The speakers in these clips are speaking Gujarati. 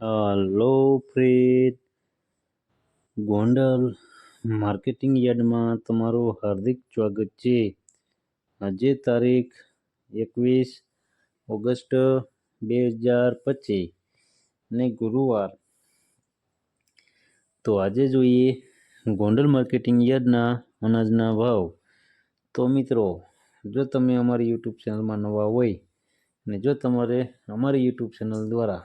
હલો ફ્રેટ ગોંડલ માર્કેટિંગ યાર્ડમાં તમારું હાર્દિક સ્વાગત છે. આજે તારીખ એકવીસ ઓગસ્ટ બે હજાર પચીસ ને ગુરુવાર. તો આજે જોઈએ ગોંડલ માર્કેટિંગ યાર્ડના અનાજના ભાવ. તો મિત્રો, જો તમે અમારી યુટ્યુબ ચેનલમાં નવા હોય અને જો તમારે અમારી યુટ્યુબ ચેનલ દ્વારા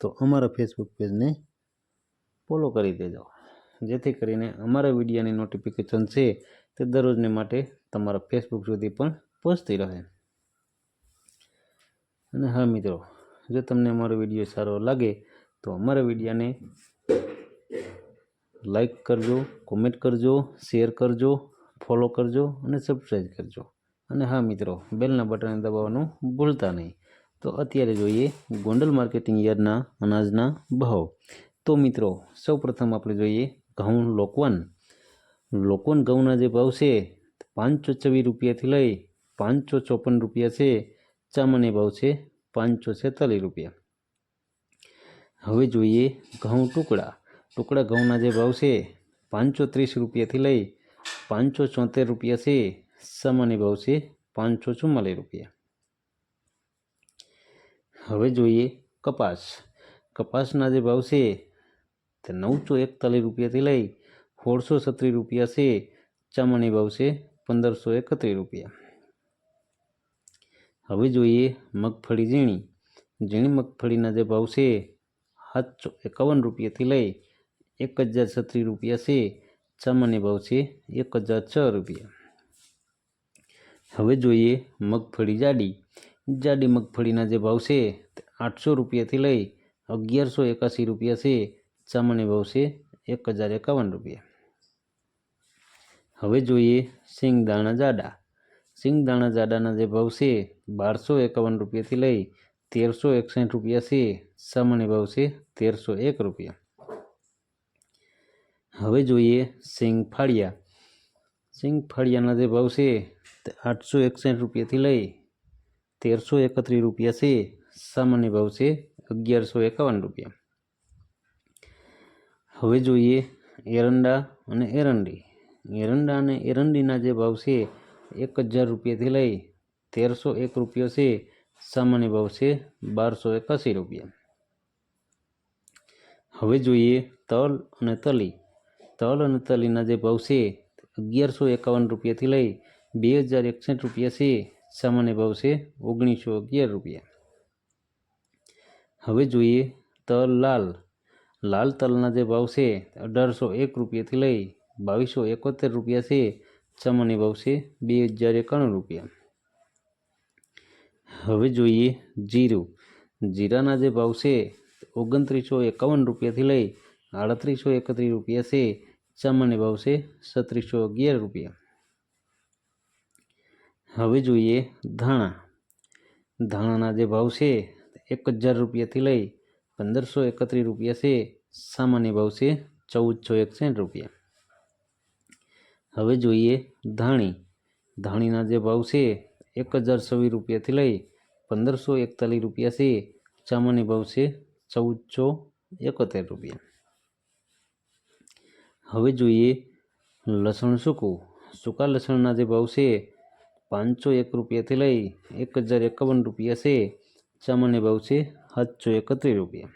તો અમારા ફેસબુક પેજને ફોલો કરી દેજો. જેથી કરીને અમારા વિડીયાની નોટિફિકેશન છે તે દરરોજને માટે તમારા ફેસબુક સુધી પણ પહોંચતી રહે. અને હા મિત્રો, જો તમને અમારો વીડિયો સારો લાગે તો અમારા વિડીયાને લાઈક કરજો કોમેન્ટ કરજો શેર કરજો ફોલો કરજો અને સબસ્ક્રાઈબ કરજો. અને હા મિત્રો બેલના બટનને દબાવવાનું ભૂલતા નહીં. તો અત્યારે જોઈએ ગોંડલ માર્કેટિંગ યાર્ડના અનાજના ભાવ. તો મિત્રો સૌ પ્રથમ આપણે જોઈએ ઘઉં લોકવન. લોકવન ઘઉંના જે ભાવ છે, પાંચસો છવ્વીસ રૂપિયાથી લઈ પાંચસો ચોપન રૂપિયા છે. ચામાન્ય ભાવ છે પાંચસો છેતાલીસ રૂપિયા. હવે જોઈએ ઘઉં ટુકડા. ટુકડા ઘઉંના જે ભાવ છે, પાંચસો ત્રીસ રૂપિયાથી લઈ પાંચસો ચોતેર રૂપિયા છે. સામાન્ય ભાવ છે પાંચસો ચુમ્માલીસ રૂપિયા. હવે જોઈએ કપાસ. કપાસના જે ભાવ છે તે નવસો એકતાલીસ રૂપિયાથી લઈ સોળસો છત્રીસ રૂપિયા છે. ચામાની ભાવ છે પંદરસો એકત્રીસ રૂપિયા. હવે જોઈએ મગફળી ઝીણી. ઝીણી મગફળીના જે ભાવ છે સાતસો એકાવન રૂપિયાથી લઈ એક હજાર છત્રીસ રૂપિયા છે. સામાન્ય ભાવ છે એક હજાર છ રૂપિયા. હવે જોઈએ મગફળી જાડી. જાડી મગફળીના જે ભાવ છે આઠસો રૂપિયાથી લઈ અગિયારસો એકાસી રૂપિયા છે. સામાન્ય ભાવ છે એક હજાર એકાવન રૂપિયા. હવે જોઈએ સિંગદાણા જાડા. સિંગદાણા જાડાના જે ભાવ છે, બારસો એકાવન રૂપિયાથી લઈ તેરસો એકસઠ રૂપિયા છે. સામાન્ય ભાવ છે તેરસો એક રૂપિયા. હવે જોઈએ સિંગ ફાળિયા સિંગ ફાળિયાના જે ભાવ છે આઠસો એકસઠ રૂપિયાથી લઈ તેરસો એકત્રીસ રૂપિયા છે, સામાન્ય ભાવ છે અગિયારસો એકાવન રૂપિયા. હવે જોઈએ એરંડા અને એરંડી. એરંડા અને એરંડીના જે ભાવ છે, એક હજાર રૂપિયાથી લઈ તેરસો એક રૂપિયો છે, સામાન્ય ભાવ છે બારસો એકાસી રૂપિયા. હવે જોઈએ તલ અને તલી. તલ અને તલીના જે ભાવ છે, અગિયારસો એકાવન રૂપિયાથી લઈ બે હજાર એકસઠ રૂપિયા છે સામાન્ય ભાવ છે ઓગણીસો અગિયાર રૂપિયા. હવે જોઈએ તલ લાલ. લાલ તલના જે ભાવ છે અઢારસો એક રૂપિયાથી લઈ બાવીસો એકોતેર રૂપિયા છે. સામાન્ય ભાવ છે બે હજાર એકાણું રૂપિયા. હવે જોઈએ જીરું. જીરાના જે ભાવ છે ઓગણત્રીસો એકાવન રૂપિયાથી લઈ આડત્રીસો એકત્રીસ રૂપિયા છે. સામાન્ય ભાવ છે સત્રીસો અગિયાર રૂપિયા. હવે જોઈએ ધાણા. ધાણાના જે ભાવ છે એક હજાર રૂપિયાથી લઈ પંદરસો એકત્રીસ રૂપિયા છે. સામાન્ય ભાવ છે ચૌદસો એકસઠ રૂપિયા. હવે જોઈએ ધાણી. ધાણીના જે ભાવ છે એક હજાર છવ્વીસ રૂપિયાથી લઈ પંદરસો એકતાલીસ રૂપિયા છે. સામાન્ય ભાવ છે ચૌદસો એકોતેર રૂપિયા. હવે જોઈએ લસણ સૂકું. સૂકા લસણના જે ભાવ છે પાંચસો એક રૂપિયાથી લઈ એક હજાર એકાવન રૂપિયા છે સામાન્ય ભાવ છે સાતસો એકત્રીસ રૂપિયા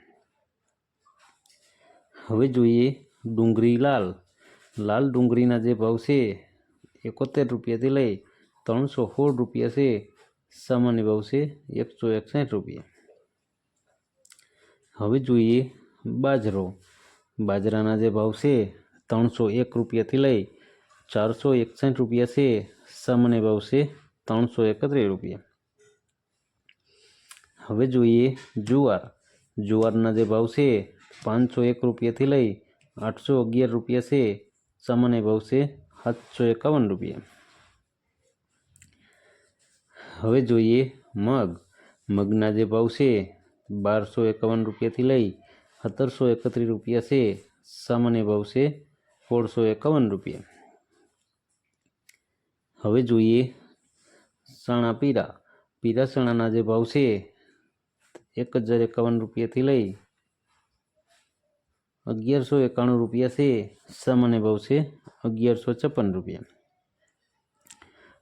હવે જોઈએ ડુંગળી લાલ લાલ ડુંગળીના જે ભાવ છે એકોતેર રૂપિયાથી લઈ ત્રણસો સોળ રૂપિયા છે સામાન્ય ભાવ છે એકસો એકસઠ રૂપિયા હવે જોઈએ બાજરો બાજરાના જે ભાવ છે ત્રણસો એક રૂપિયાથી લઈ ચારસો એકસઠ રૂપિયા છે સામાન્ય ભાવ છે ત્રણસો એકત્રીસ રૂપિયા હવે જોઈએ જુવાર જુવારના જે ભાવ છે પાંચસો એક રૂપિયાથી લઈ આઠસો અગિયાર રૂપિયા છે સામાન્ય ભાવ છે સાતસો એકાવન રૂપિયા હવે જોઈએ મગ મગના જે ભાવ છે બારસો એકાવન રૂપિયાથી લઈ સત્તરસો એકત્રીસ રૂપિયા છે સામાન્ય ભાવ છે સોળસો એકાવન રૂપિયા હવે જોઈએ ચણા પીરા. પીરા ચણાના જે ભાવ છે, એક હજાર એકાવન રૂપિયાથી લઈ અગિયારસો એકાણું રૂપિયા છે, સામાન્ય ભાવ છે અગિયારસો છપ્પન રૂપિયા.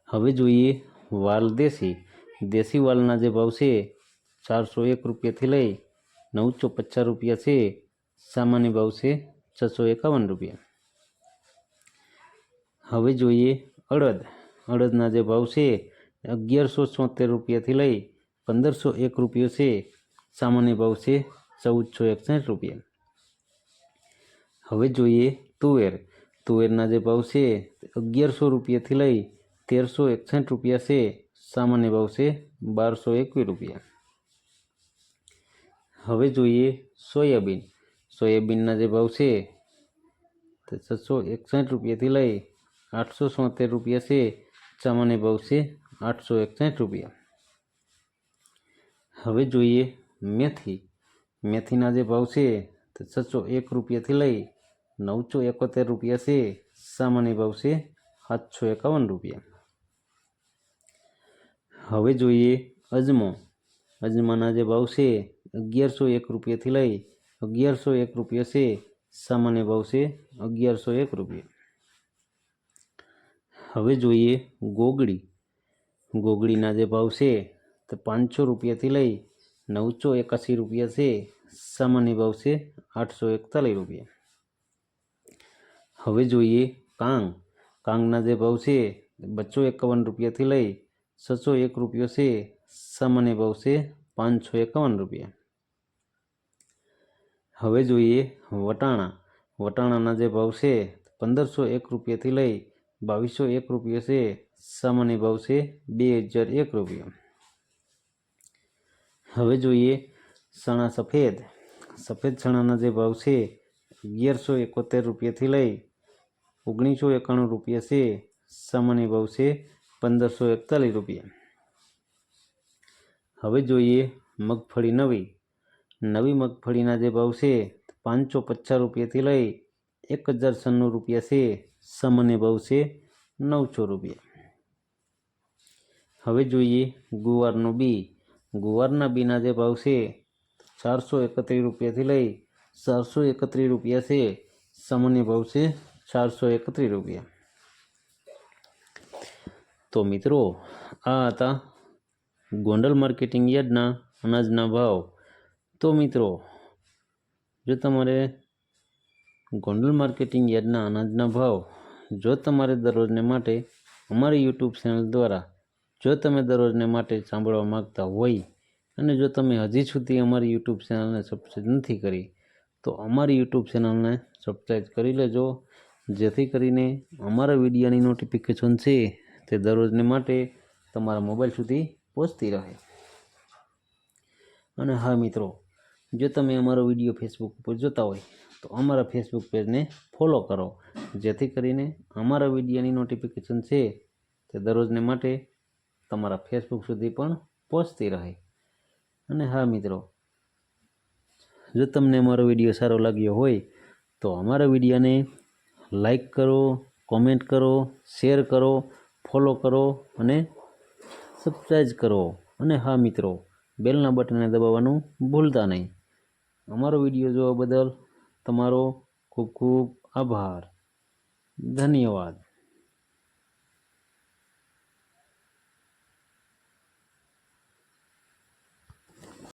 હવે જોઈએ વાલ દેશી. દેશી વાલના જે ભાવ છે, ચારસો એક રૂપિયાથી લઈ નવસો પચાસ રૂપિયા છે, સામાન્ય ભાવ છે છસો એકાવન રૂપિયા. હવે જોઈએ અડદ. અડદના જે ભાવ છે અગિયારસો છોતેર રૂપિયાથી લઈ પંદરસો એક રૂપિયો છે. સામાન્ય ભાવ છે ચૌદસો એકસઠ રૂપિયા. હવે જોઈએ તુવેર. તુવેરના જે ભાવ છે અગિયારસો રૂપિયાથી લઈ તેરસો એકસઠ રૂપિયા છે. સામાન્ય ભાવ છે બારસો એકવીસ રૂપિયા. હવે જોઈએ સોયાબીન. સોયાબીનના જે ભાવ છે છસો એકસઠ રૂપિયાથી લઈ આઠસો સોતેર રૂપિયા છે. સામાન્ય ભાવ છે આઠસો એકસઠ રૂપિયા. હવે જોઈએ મેથી. મેથીના જે ભાવ છે તે છસો એક રૂપિયાથી લઈ નવસો એકોતેર રૂપિયા છે. સામાન્ય ભાવ છે સાતસો એકાવન રૂપિયા. હવે જોઈએ અજમો. અજમાના જે ભાવ છે અગિયારસો એક રૂપિયાથી લઈ અગિયારસો એક રૂપિયા છે. સામાન્ય ભાવ છે અગિયારસો એક રૂપિયા. હવે જોઈએ ગોગડી. ગોગડીના જે ભાવ છે તે પાંચસો રૂપિયાથી લઈ નવસો એકાસી રૂપિયા છે. સામાન્ય ભાવ છે આઠસો એકતાલીસ રૂપિયા. હવે જોઈએ કાંગ. કાંગના જે ભાવ છે બસો એકાવન રૂપિયાથી લઈ છસો એક રૂપિયો છે. સામાન્ય ભાવ છે પાંચસો એકાવન રૂપિયા. હવે જોઈએ વટાણા. વટાણાના જે ભાવ છે પંદરસો એક રૂપિયાથી લઈ બાવીસો એક રૂપિયો છે સામાન્ય ભાવ છે બે હજાર એક રૂપિયા હવે જોઈએ ચણા સફેદ સફેદ ચણાના જે ભાવ છે અગિયારસો એકોતેર રૂપિયાથી લઈ ઓગણીસો એકાણું રૂપિયા છે સામાન્ય ભાવ છે પંદરસો એકતાલીસ રૂપિયા હવે જોઈએ મગફળી નવી નવી મગફળીના જે ભાવ છે પાંચસો પચાસ રૂપિયાથી લઈ એક હજાર છન્નું રૂપિયા છે સામાન્ય ભાવ છે નવસો રૂપિયા. હવે જોઈએ ગુવારનું બી. ગુવારના બીના જે ભાવ છે ચારસો એકત્રીસ રૂપિયાથી લઈ ચારસો એકત્રીસ રૂપિયા છે. સામાન્ય ભાવ છે ચારસો એકત્રીસ રૂપિયા. તો મિત્રો, આ હતા ગોંડલ માર્કેટિંગ યાર્ડના અનાજના ભાવ. તો મિત્રો, જો તમારે ગોંડલ માર્કેટિંગ યાર્ડના અનાજના ભાવ જો તમારે દરરોજને માટે અમારી યુટ્યુબ ચેનલ દ્વારા જો તમે દરરોજને માટે સાંભળવા માગતા હોય અને જો તમે હજી સુધી અમારી યુટ્યુબ ચેનલને સબસ્ક્રાઈબ નથી કરી, તો અમારી યુટ્યુબ ચેનલને સબસ્ક્રાઈબ કરી લેજો. જેથી કરીને અમારા વિડીયોની નોટિફિકેશન છે તે દરરોજને માટે તમારા મોબાઈલ સુધી પહોંચતી રહે. અને હા મિત્રો, જો તમે અમારો વીડિયો ફેસબુક ઉપર જોતા હોય, તો અમારા ફેસબુક પેજને ફોલો કરો. જેથી કરીને અમારા વિડીયોની નોટિફિકેશન છે તે દરરોજને માટે તમારા ફેસબુક સુધી પણ પહોંચતી રહે. અને હા મિત્રો, જો તમને અમારો વીડિયો સારો લાગ્યો હોય, તો અમારા વિડીયોને લાઈક કરો કોમેન્ટ કરો શેર કરો ફોલો કરો અને સબસ્ક્રાઈબ કરો. અને હા મિત્રો, બેલના બટનને દબાવવાનું ભૂલતા નહીં. અમારો વીડિયો જોવા બદલ તમારો ખૂબ ખૂબ આભાર. ધન્યવાદ.